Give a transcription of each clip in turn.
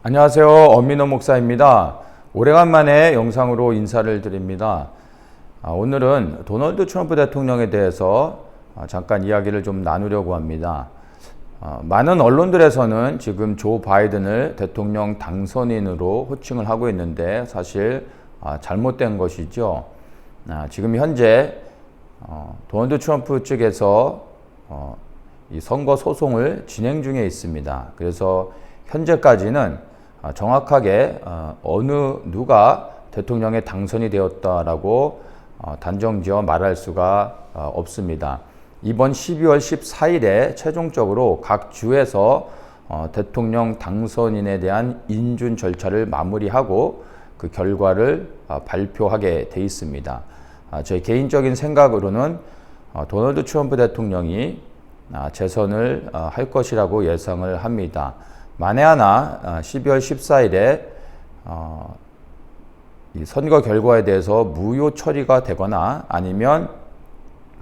안녕하세요. 엄민호 목사입니다. 오래간만에 영상으로 인사를 드립니다. 아, 오늘은 도널드 트럼프 대통령에 대해서 아, 잠깐 이야기를 좀 나누려고 합니다. 아, 많은 언론들에서는 지금 조 바이든을 대통령 당선인으로 호칭을 하고 있는데 사실 아, 잘못된 것이죠. 아, 지금 현재 어, 도널드 트럼프 측에서 어, 이 선거 소송을 진행 중에 있습니다. 그래서 현재까지는 아, 정확하게 어, 어느 누가 대통령에 당선이 되었다라고 어, 단정지어 말할 수가 어, 없습니다. 이번 12월 14일에 최종적으로 각 주에서 어, 대통령 당선인에 대한 인준 절차를 마무리하고 그 결과를 어, 발표하게 돼 있습니다. 아, 제 개인적인 생각으로는 어, 도널드 트럼프 대통령이 아, 재선을 어, 할 것이라고 예상을 합니다. 만에 하나 어, 12월 14일에 어, 이 선거 결과에 대해서 무효 처리가 되거나 아니면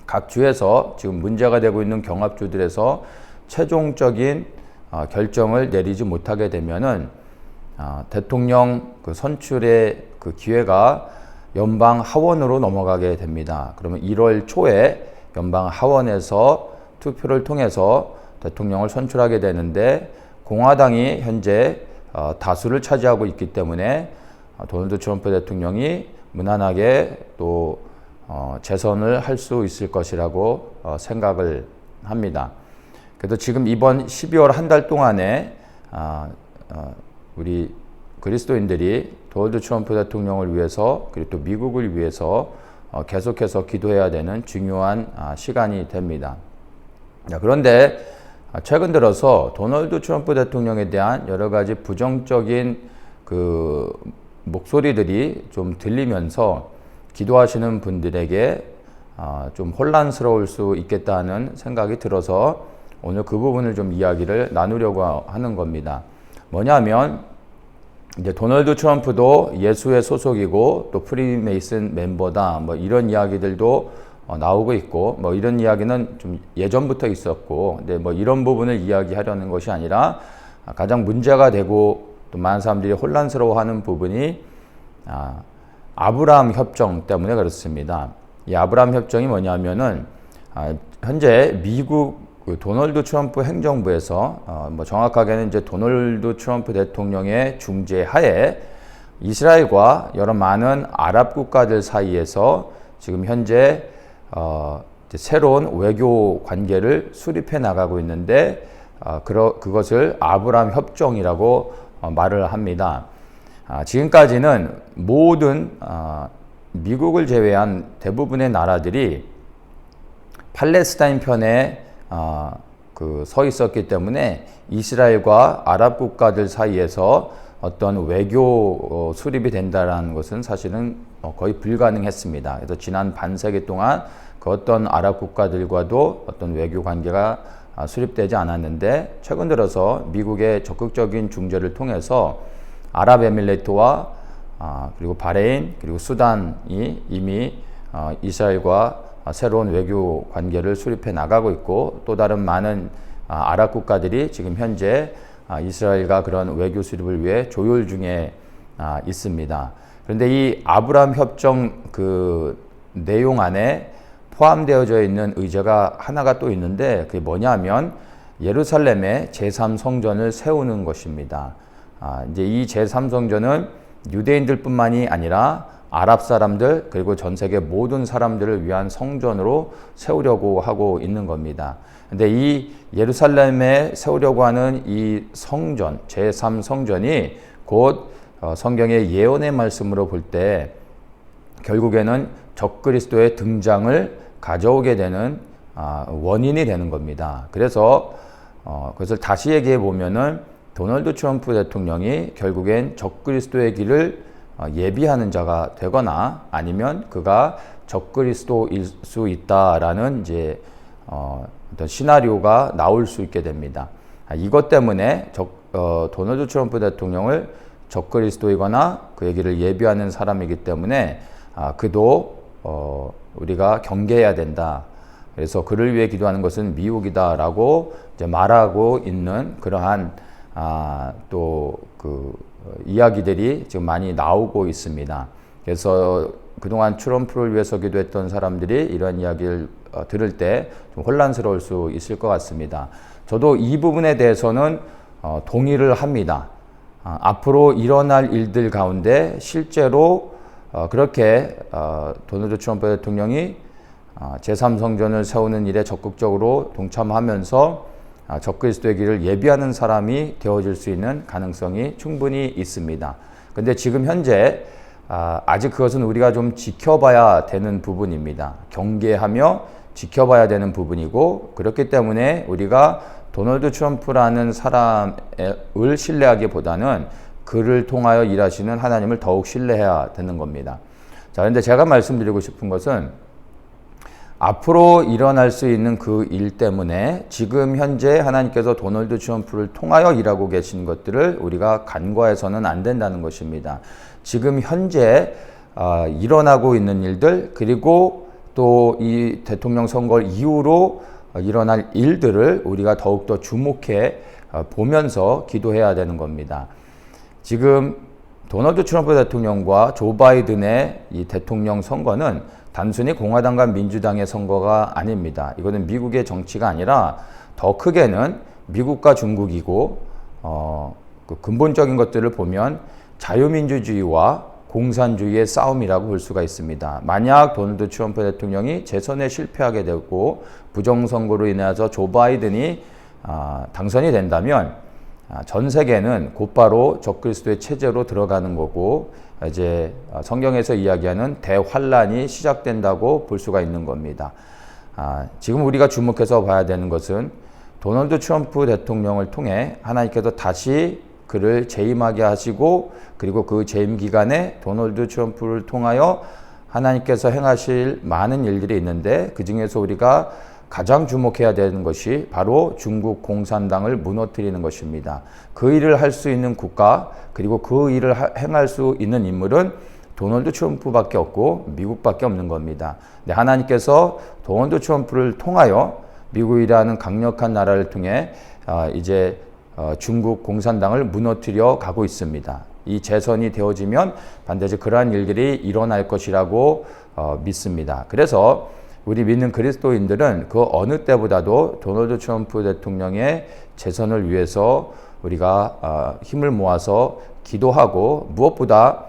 각 주에서 지금 문제가 되고 있는 경합주들에서 최종적인 어, 결정을 내리지 못하게 되면은 아, 대통령 그 선출의 그 기회가 연방 하원으로 넘어가게 됩니다. 그러면 1월 초에 연방 하원에서 투표를 통해서 대통령을 선출하게 되는데 공화당이 현재 어, 다수를 차지하고 있기 때문에 어, 도널드 트럼프 대통령이 무난하게 또 어, 재선을 할 수 있을 것이라고 어, 생각을 합니다. 그래도 지금 이번 12월 한 달 동안에 아, 어, 우리 그리스도인들이 도널드 트럼프 대통령을 위해서 그리고 또 미국을 위해서 어, 계속해서 기도해야 되는 중요한 아, 시간이 됩니다. 자, 그런데 아, 최근 들어서 도널드 트럼프 대통령에 대한 여러 가지 부정적인 그 목소리들이 좀 들리면서 기도하시는 분들에게 아, 좀 혼란스러울 수 있겠다는 생각이 들어서 오늘 그 부분을 좀 이야기를 나누려고 하는 겁니다. 뭐냐면 이제 도널드 트럼프도 예수의 소속이고 또 프리메이슨 멤버다 뭐 이런 이야기들도 어, 나오고 있고 뭐 이런 이야기는 좀 예전부터 있었고 근데 뭐 이런 부분을 이야기하려는 것이 아니라 가장 문제가 되고 또 많은 사람들이 혼란스러워하는 부분이 아, 아브라함 협정 때문에 그렇습니다. 이 아브라함 협정이 뭐냐면은 아, 현재 미국 그 도널드 트럼프 행정부에서 어, 뭐 정확하게는 이제 도널드 트럼프 대통령의 중재 하에 이스라엘과 여러 많은 아랍 국가들 사이에서 지금 현재 어, 새로운 외교 관계를 수립해 나가고 있는데 어, 그러, 그것을 아브라함 협정이라고 어, 말을 합니다. 아, 지금까지는 모든 아, 미국을 제외한 대부분의 나라들이 팔레스타인 편에 아, 그 서 있었기 때문에 이스라엘과 아랍 국가들 사이에서 어떤 외교 어, 수립이 된다라는 것은 사실은 어, 거의 불가능했습니다. 그래서 지난 반세기 동안 그 어떤 아랍 국가들과도 어떤 외교 관계가 아, 수립되지 않았는데 최근 들어서 미국의 적극적인 중재를 통해서 아랍에밀레이트와 아, 그리고 바레인 그리고 수단이 이미 어, 이스라엘과 새로운 외교 관계를 수립해 나가고 있고 또 다른 많은 아, 아랍 국가들이 지금 현재 아, 이스라엘과 그런 외교 수립을 위해 조율 중에 아, 있습니다. 그런데 이 아브라함 협정 그 내용 안에 포함되어져 있는 의제가 하나가 또 있는데 그게 뭐냐면 예루살렘에 제3성전을 세우는 것입니다. 아, 이제 이 제3성전은 유대인들뿐만이 아니라 아랍 사람들 그리고 전 세계 모든 사람들을 위한 성전으로 세우려고 하고 있는 겁니다. 근데 이 예루살렘에 세우려고 하는 이 성전, 제3 성전이 곧 어, 성경의 예언의 말씀으로 볼 때 결국에는 적그리스도의 등장을 가져오게 되는 아, 원인이 되는 겁니다. 그래서 어, 그것을 다시 얘기해 보면은 도널드 트럼프 대통령이 결국엔 적그리스도의 길을 어, 예비하는 자가 되거나 아니면 그가 적그리스도일 수 있다라는 이제 어, 어떤 시나리오가 나올 수 있게 됩니다. 아, 이것 때문에 적, 어, 도널드 트럼프 대통령을 적그리스도이거나 그 얘기를 예비하는 사람이기 때문에 아, 그도 어, 우리가 경계해야 된다. 그래서 그를 위해 기도하는 것은 미혹이다라고 말하고 있는 그러한 아, 또그 이야기들이 지금 많이 나오고 있습니다. 그래서 그동안 트럼프를 위해서 기도했던 사람들이 이런 이야기를 어, 들을 때 좀 혼란스러울 수 있을 것 같습니다. 저도 이 부분에 대해서는 어, 동의를 합니다. 아, 앞으로 일어날 일들 가운데 실제로 어, 그렇게 어, 도널드 트럼프 대통령이 어, 제3성전을 세우는 일에 적극적으로 동참하면서 아, 적그리스도의 길을 예비하는 사람이 되어질 수 있는 가능성이 충분히 있습니다. 근데 지금 현재 아, 아직 그것은 우리가 좀 지켜봐야 되는 부분입니다. 경계하며 지켜봐야 되는 부분이고 그렇기 때문에 우리가 도널드 트럼프라는 사람을 신뢰하기보다는 그를 통하여 일하시는 하나님을 더욱 신뢰해야 되는 겁니다. 자, 근데 제가 말씀드리고 싶은 것은 앞으로 일어날 수 있는 그 일 때문에 지금 현재 하나님께서 도널드 트럼프를 통하여 일하고 계신 것들을 우리가 간과해서는 안 된다는 것입니다. 지금 현재 어, 일어나고 있는 일들 그리고 또 이 대통령 선거 이후로 일어날 일들을 우리가 더욱더 주목해 어, 보면서 기도해야 되는 겁니다. 지금 도널드 트럼프 대통령과 조 바이든의 이 대통령 선거는 단순히 공화당과 민주당의 선거가 아닙니다. 이거는 미국의 정치가 아니라 더 크게는 미국과 중국이고 어, 그 근본적인 것들을 보면 자유민주주의와 공산주의의 싸움이라고 볼 수가 있습니다. 만약 도널드 트럼프 대통령이 재선에 실패하게 되고 부정선거로 인해서 조 바이든이 아, 당선이 된다면 아, 전 세계는 곧바로 적그리스도의 체제로 들어가는 거고 이제 성경에서 이야기하는 대환란이 시작된다고 볼 수가 있는 겁니다. 아, 지금 우리가 주목해서 봐야 되는 것은 도널드 트럼프 대통령을 통해 하나님께서 다시 그를 재임하게 하시고 그리고 그 재임 기간에 도널드 트럼프를 통하여 하나님께서 행하실 많은 일들이 있는데 그 중에서 우리가 가장 주목해야 되는 것이 바로 중국 공산당을 무너뜨리는 것입니다. 그 일을 할 수 있는 국가 그리고 그 일을 행할 수 있는 인물은 도널드 트럼프밖에 없고 미국밖에 없는 겁니다. 네, 하나님께서 도널드 트럼프를 통하여 미국이라는 강력한 나라를 통해 어, 이제 어, 중국 공산당을 무너뜨려 가고 있습니다. 이 재선이 되어지면 반드시 그러한 일들이 일어날 것이라고 어, 믿습니다. 그래서 우리 믿는 그리스도인들은 그 어느 때보다도 도널드 트럼프 대통령의 재선을 위해서 우리가 어, 힘을 모아서 기도하고 무엇보다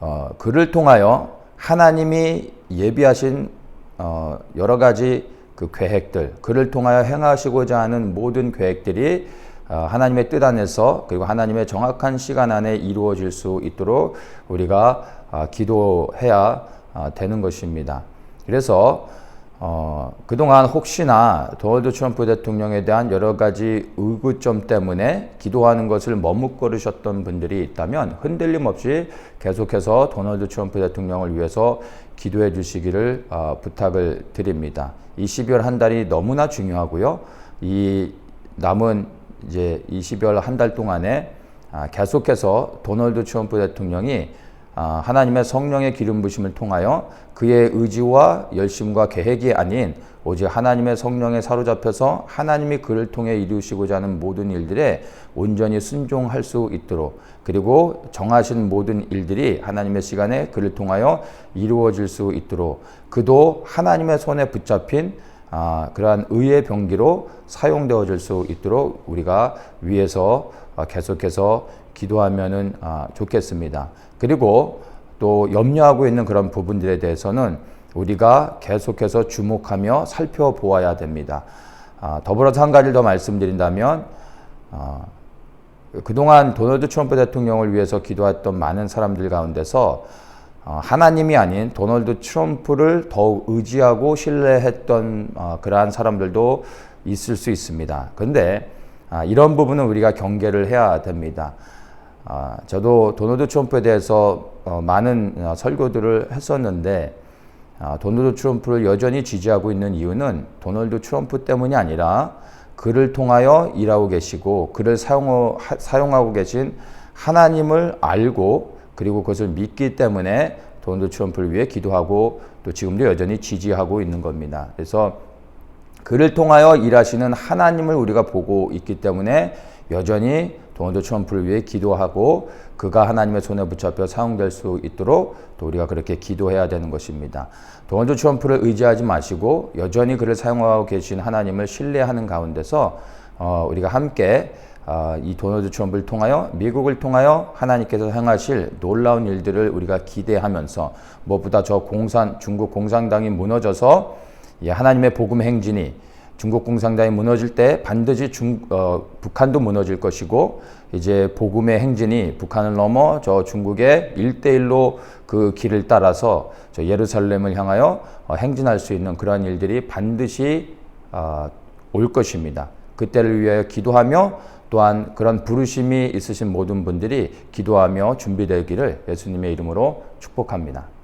어, 그를 통하여 하나님이 예비하신 어, 여러 가지 그 계획들, 그를 통하여 행하시고자 하는 모든 계획들이 어, 하나님의 뜻 안에서 그리고 하나님의 정확한 시간 안에 이루어질 수 있도록 우리가 어, 기도해야 어, 되는 것입니다. 그래서 어, 그동안 혹시나 도널드 트럼프 대통령에 대한 여러 가지 의구점 때문에 기도하는 것을 머뭇거리셨던 분들이 있다면 흔들림 없이 계속해서 도널드 트럼프 대통령을 위해서 기도해 주시기를 어, 부탁을 드립니다. 이 12월 한 달이 너무나 중요하고요. 이 남은 이제 이 12월 한 달 동안에 아, 계속해서 도널드 트럼프 대통령이 아, 하나님의 성령의 기름 부심을 통하여 그의 의지와 열심과 계획이 아닌 오직 하나님의 성령에 사로잡혀서 하나님이 그를 통해 이루시고자 하는 모든 일들에 온전히 순종할 수 있도록 그리고 정하신 모든 일들이 하나님의 시간에 그를 통하여 이루어질 수 있도록 그도 하나님의 손에 붙잡힌 아, 그러한 의의 병기로 사용되어질 수 있도록 우리가 위에서 아, 계속해서 기도하면은 아, 좋겠습니다. 그리고 또 염려하고 있는 그런 부분들에 대해서는 우리가 계속해서 주목하며 살펴보아야 됩니다. 아, 더불어서 한 가지를 더 말씀드린다면 아, 그동안 도널드 트럼프 대통령을 위해서 기도했던 많은 사람들 가운데서 어, 하나님이 아닌 도널드 트럼프를 더욱 의지하고 신뢰했던 어, 그러한 사람들도 있을 수 있습니다. 그런데 아, 이런 부분은 우리가 경계를 해야 됩니다. 아, 저도 도널드 트럼프에 대해서 어, 많은 어, 설교들을 했었는데 아, 도널드 트럼프를 여전히 지지하고 있는 이유는 도널드 트럼프 때문이 아니라 그를 통하여 일하고 계시고 그를 사용, 사용하고 계신 하나님을 알고 그리고 그것을 믿기 때문에 도널드 트럼프를 위해 기도하고 또 지금도 여전히 지지하고 있는 겁니다. 그래서 그를 통하여 일하시는 하나님을 우리가 보고 있기 때문에 여전히 도널드 트럼프를 위해 기도하고 그가 하나님의 손에 붙잡혀 사용될 수 있도록 또 우리가 그렇게 기도해야 되는 것입니다. 도널드 트럼프를 의지하지 마시고 여전히 그를 사용하고 계신 하나님을 신뢰하는 가운데서 어, 우리가 함께 어, 이 도널드 트럼프를 통하여 미국을 통하여 하나님께서 행하실 놀라운 일들을 우리가 기대하면서 무엇보다 저 공산 중국 공산당이 무너져서 이 하나님의 복음 행진이 중국 공산당이 무너질 때 반드시 중, 어, 북한도 무너질 것이고 이제 복음의 행진이 북한을 넘어 저 중국의 일대일로그 길을 따라서 저 예루살렘을 향하여 어, 행진할 수 있는 그러한 일들이 반드시 어, 올 것입니다. 그때를 위하여 기도하며 또한 그런 부르심이 있으신 모든 분들이 기도하며 준비되기를 예수님의 이름으로 축복합니다.